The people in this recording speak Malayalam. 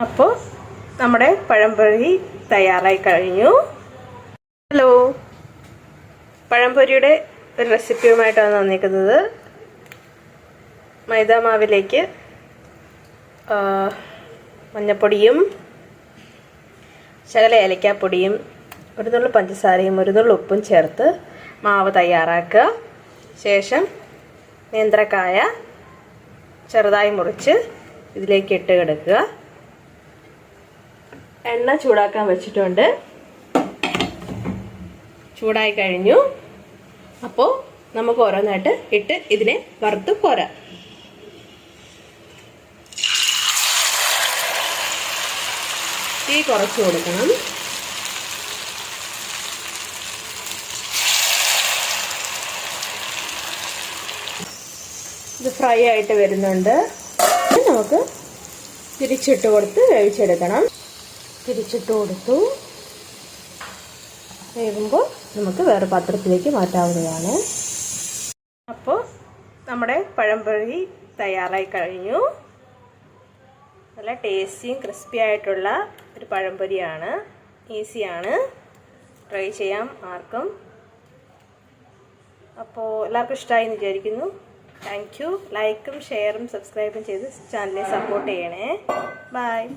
അപ്പോൾ നമ്മുടെ പഴംപൊരി തയ്യാറായി കഴിഞ്ഞു. ഹലോ. പഴംപൊരിയുടെ ഒരു റെസിപ്പിയുമായിട്ടാണ് വന്നിരിക്കുന്നത്. മൈദ മാവിലേക്ക് മഞ്ഞപ്പൊടിയും ശകല ഏലക്കാപ്പൊടിയും ഒരു നുള്ളു പഞ്ചസാരയും ഒരു നുള്ളു ഉപ്പും ചേർത്ത് മാവ് തയ്യാറാക്കുക. ശേഷം നേന്ത്രക്കായ ചെറുതായി മുറിച്ച് ഇതിലേക്ക് ഇട്ട് കിടക്കുക. എണ്ണ ചൂടാക്കാൻ വെച്ചിട്ടുണ്ട്. ചൂടായി കഴിഞ്ഞു. അപ്പോൾ നമുക്ക് ഓരോന്നായിട്ട് ഇട്ട് ഇതിനെ വറുത്ത് കോരാം. തീ കുറച്ച് കൊടുക്കണം. ഇത് ഫ്രൈ ആയിട്ട് വരുന്നുണ്ട്. നമുക്ക് തിരിച്ചിട്ട് കൊടുത്ത് വേവിച്ചെടുക്കണം. തിരിച്ചിട്ട് കൊടുത്തു. വേകുമ്പോൾ നമുക്ക് വേറെ പാത്രത്തിലേക്ക് മാറ്റാവുന്നതാണ്. അപ്പോൾ നമ്മുടെ പഴംപൊരി തയ്യാറായി കഴിഞ്ഞു. നല്ല ടേസ്റ്റിയും ക്രിസ്പി ആയിട്ടുള്ള ഒരു പഴംപൊരിയാണ്. ഈസിയാണ്. ട്രൈ ചെയ്യാം ആർക്കും. അപ്പോൾ എല്ലാവർക്കും ഇഷ്ടമായി എന്ന് വിചാരിക്കുന്നു. Thank you. ലൈക്കും ഷെയറും സബ്സ്ക്രൈബും ചെയ്ത് ചാനലിനെ സപ്പോർട്ട് ചെയ്യണേ. ബൈ.